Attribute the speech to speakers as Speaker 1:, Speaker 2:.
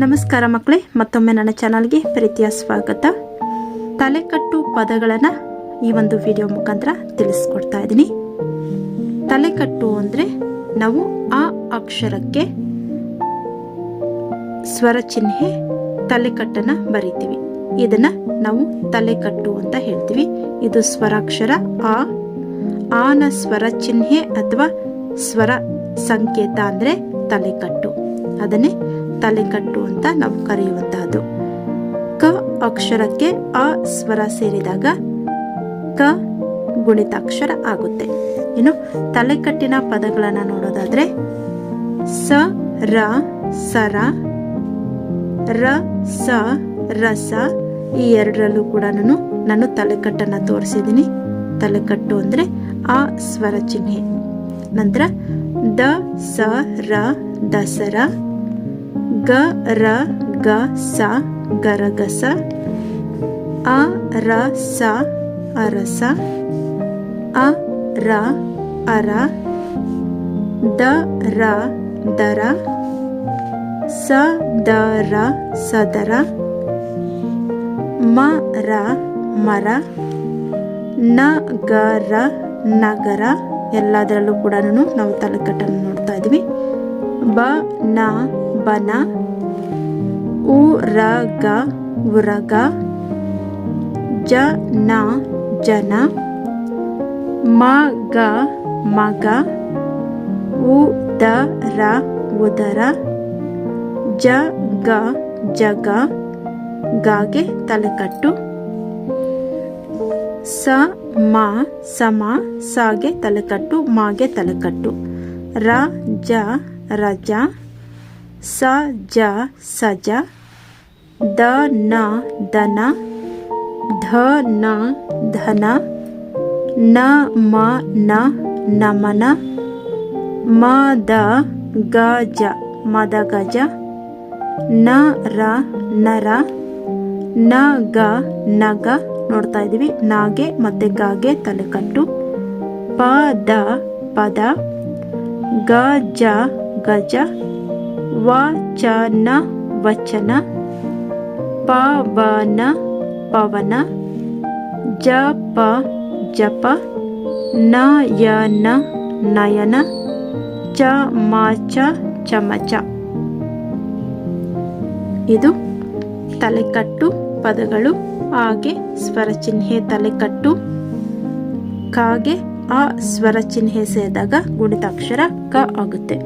Speaker 1: ನಮಸ್ಕಾರ ಮಕ್ಕಳೇ, ಮತ್ತೊಮ್ಮೆ ನನ್ನ ಚಾನಲ್ಗೆ ಪ್ರೀತಿಯ ಸ್ವಾಗತ. ತಲೆಕಟ್ಟು ಪದಗಳನ್ನು ಈ ಒಂದು ವಿಡಿಯೋ ಮುಖಾಂತರ ತಿಳಿಸ್ಕೊಡ್ತಾ ಇದ್ದೀನಿ. ತಲೆಕಟ್ಟು ಅಂದರೆ ನಾವು ಆ ಅಕ್ಷರಕ್ಕೆ ಸ್ವರ ಚಿಹ್ನೆ, ತಲೆಕಟ್ಟನ್ನು ಬರಿತೀವಿ. ಇದನ್ನ ನಾವು ತಲೆಕಟ್ಟು ಅಂತ ಹೇಳ್ತೀವಿ. ಇದು ಸ್ವರಾಕ್ಷರ ಆ. ಆನ ಸ್ವರ ಚಿಹ್ನೆ ಅಥವಾ ಸ್ವರ ಸಂಕೇತ ಅಂದರೆ ತಲೆಕಟ್ಟು. ಅದನ್ನೇ ತಲೆಕಟ್ಟು ಅಂತ ನಾವು ಕರೆಯುವಂತಹದ್ದು. ಕ ಅಕ್ಷರಕ್ಕೆ ಅ ಸ್ವರ ಸೇರಿದಾಗ ಕ ಗುಣಿತಾಕ್ಷರ ಆಗುತ್ತೆ. ಇನ್ನು ತಲೆಕಟ್ಟಿನ ಪದಗಳನ್ನು ನೋಡೋದಾದ್ರೆ ಸ, ರ, ಸರ, ರ, ಸ, ರಸ ಈ ಎರಡರಲ್ಲೂ ಕೂಡ ನಾನು ನಾನು ತಲೆಕಟ್ಟನ್ನು ತೋರಿಸಿದ್ದೀನಿ. ತಲೆಕಟ್ಟು ಅಂದರೆ ಆ ಸ್ವರ ಚಿಹ್ನೆ. ನಂತರ ದ, ಸ, ರ, ದಸರ ಗ, ರ, ಗ, ಸ, ಗರಗಸ, ಅ, ರ, ಸ, ಅರಸ, ಅ, ರ, ಅರ ದ ರ, ದರ, ಸ, ದ, ರ, ಸದರ, ಮ, ರ, ಮರ, ನ, ಗ, ರ, ನಗರ ಎಲ್ಲದರಲ್ಲೂ ಕೂಡ ನಾವು ತಲೆಕಟ್ಟನ್ನು ನೋಡ್ತಾ ಇದ್ವಿ ಬ, ನ ಬನ ಉರಗ ಉರಗ ಜನ ಗ, ಮಗ ರ, ಉದರ, ಜ, ಗ, ಜಗ, ಗಾಗೆ ತಲೆಕಟ್ಟು, ಸ, ಮ, ಸಮ, ಸಾಗೆ ತಲೆಕಟ್ಟು, ಮಾಗೆ ತಲೆಕಟ್ಟು, ರ, ಜ, ರಜ ಸ, ಜ, ಸಜ, ದ, ನ, ದನ, ಧ, ನ, ಧನ, ನ, ಮ, ನ, ನಮನ, ಮ, ದ, ಗ, ಜ ಮದ ಗಜ ನ, ರ ನರ ನ, ಗ ನಗ ನೋಡ್ತಾ ಇದ್ದೀವಿ. ನಾಗೆ ಮತ್ತೆ ಗಾಗೆ ತಲೆಕಟ್ಟು. ಪ, ದ, ಪದ, ಗ, ಜ, ಗಜ ವ ಚ ನ ವಚನ ಪವನ ಪವನ ಜ ಪ ಜಪ ನಯನ ನಯನ ಚ ಮ ಚ ಚಮಚ ಇದು ತಲೆಕಟ್ಟು ಪದಗಳು, ಹಾಗೆ ಸ್ವರ ಚಿಹ್ನೆ ತಲೆಕಟ್ಟು, ಕಾಗೆ ಆ ಸ್ವರ ಚಿಹ್ನೆ ಸೇದಾಗ ಗುಣಿತಾಕ್ಷರ ಕ ಆಗುತ್ತೆ.